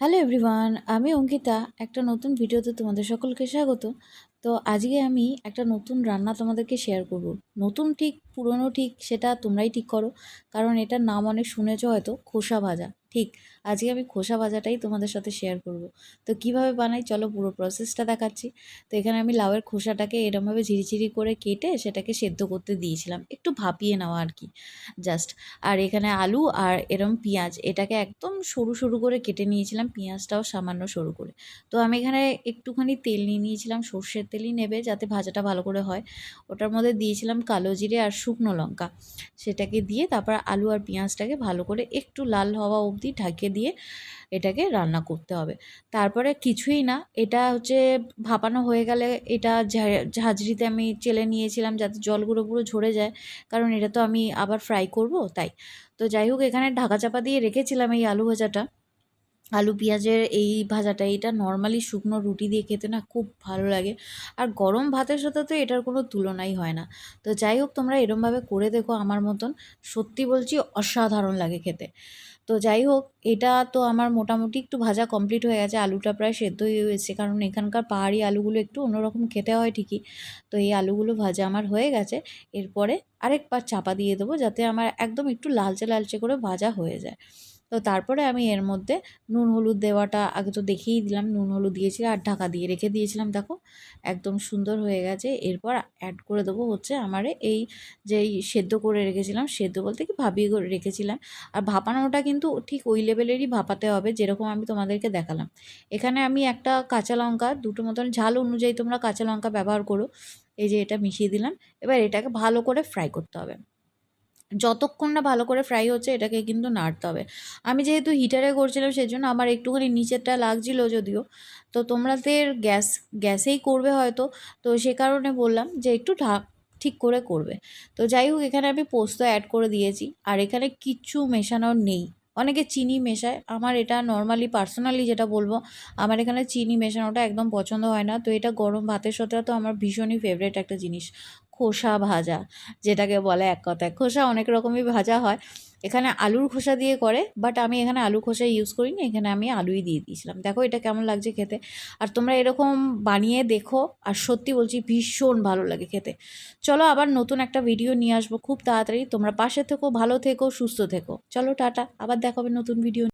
Hello everyone আমি অঙ্কিতা একটা নতুন ভিডিওতে তোমাদের সকলকে স্বাগত। তো আজকে আমি একটা নতুন রান্না তোমাদেরকে শেয়ার করব। নতুন ঠিক, পুরনো ঠিক, সেটা তোমরাই ঠিক করো। কারণ এটার নাম অনেক শুনেছ হয়তো, খোসা ভাজা। ঠিক, আজকে আমি খোসা ভাজাটাই তোমাদের সাথে শেয়ার করব। তো কীভাবে বানাই চলো পুরো প্রসেসটা দেখাচ্ছি। তো এখানে আমি লাউয়ের খোসাটাকে এরমভাবে ঝিরিঝিরি করে কেটে সেটাকে সেদ্ধ করতে দিয়েছিলাম। একটু ভাপিয়ে নেওয়া আর কি জাস্ট আর এখানে আলু আর এরম পেঁয়াজ, এটাকে একদম সরু সরু করে কেটে নিয়েছিলাম, পেঁয়াজটাও সামান্য সরু করে। তো আমি এখানে একটুখানি তেল নিয়ে নিয়েছিলাম, সর্ষের তেলই নেবে যাতে ভাজাটা ভালো করে হয়। ওটার মধ্যে দিয়েছিলাম কালো জিরে আর শুকনো লঙ্কা। সেটাকে দিয়ে তারপর আলু আর পেঁয়াজটাকে ভালো করে একটু লাল হওয়া অবধি ঢাকে দিয়ে এটাকে রান্না করতে হবে। তারপরে কিছুই না, এটা হচ্ছে ভাপানো হয়ে গেলে এটা ঝাঁঝরিতে আমি চেলে নিয়েছিলাম যাতে জলগুলো পুরো ঝরে যায়, কারণ এটা তো আমি আবার ফ্রাই করব, তাই। তো যাই হোক, এখানে ঢাকা চাপা দিয়ে রেখেছিলাম এই আলু ভাজাটা। আলু পেঁয়াজের এই ভাজাটা, এটা নর্মালি শুকনো রুটি দিয়ে খেতে না খুব ভালো লাগে। আর গরম ভাতের সাথে তো এটার কোনো তুলনাই হয় না। তো যাই হোক, তোমরা এরমভাবে করে দেখো আমার মতন। সত্যি বলছি, অসাধারণ লাগে খেতে। তো যাই হোক, এটা তো আমার মোটামুটি একটু ভাজা কমপ্লিট হয়ে গেছে। আলুটা প্রায় সেদ্ধ হয়ে গেছে কারণ এখানকার পাহাড়ি আলুগুলো একটু অন্যরকম খেতে হয় ঠিকই। তো এই আলুগুলো ভাজা আমার হয়ে গেছে। এরপরে আরেকবার চাপা দিয়ে দেবো, যাতে আমার একদম একটু লালচে লালচে করে ভাজা হয়ে যায়। তো তারপরে আমি এর মধ্যে নুন হলুদ দেওয়াটা আগে তো দেখেই দিলাম। নুন হলুদ দিয়েছি আর ঢাকা দিয়ে রেখে দিয়েছিলাম। দেখো, একদম সুন্দর হয়ে গেছে। এরপর অ্যাড করে দেবো হচ্ছে আমার এই যে সেদ্ধ করে রেখেছিলাম, সেদ্ধ বলতে কি ভাবিয়ে রেখেছিলাম। আর ভাপানোটা কিন্তু ঠিক ওই লেভেলেরই ভাপাতে হবে যেরকম আমি তোমাদেরকে দেখালাম। এখানে আমি একটা কাঁচা লঙ্কা, দুটো মতন ঝাল অনুযায়ী তোমরা কাঁচা লঙ্কা ব্যবহার করো। এই যে এটা মিশিয়ে দিলাম। এবার এটাকে ভালো করে ফ্রাই করতে হবে। যতক্ষণ না ভালো করে ফ্রাই হচ্ছে, এটাকে কিন্তু নাড়তে হবে। আমি যেহেতু হিটারে করছিলাম সেই জন্য আমার একটুখানি নিচেরটা লাগছিল যদিও। তো তোমাদের গ্যাস, গ্যাসেই করবে হয়তো। তো সে কারণে বললাম যে একটু ঢাক ঠিক করে করবে। তো যাই হোক, এখানে আমি পোস্ত অ্যাড করে দিয়েছি। আর এখানে কিচ্ছু মেশানোর নেই। অনেকে চিনি মেশায়। আমার এটা নর্মালি পার্সোনালি যেটা বলব, আমার এখানে চিনি মেশানোটা একদম পছন্দ হয় না। তো এটা গরম ভাতের সাথে তো আমার ভীষণই ফেভারেট একটা জিনিস। খোসা ভাজা, যেটাকে বলে এক কথায়। খোসা অনেক রকমই ভাজা হয়। এখানে আলুর খোসা দিয়ে করে বাট আমি এখানে আলু খোসা ইউজ করিনি, এখানে আমি আলুই দিয়ে দিয়েছিলাম। দেখো এটা কেমন লাগছে খেতে। আর তোমরা এরকম বানিয়ে দেখো, আর সত্যি বলছি ভীষণ ভালো লাগে খেতে। চলো আবার নতুন একটা ভিডিও নিয়ে আসব খুব তাড়াতাড়ি। তোমরা পাশে থেকো, ভালো থেকো, সুস্থ থেকো। চলো টাটা, আবার দেখাবে নতুন ভিডিও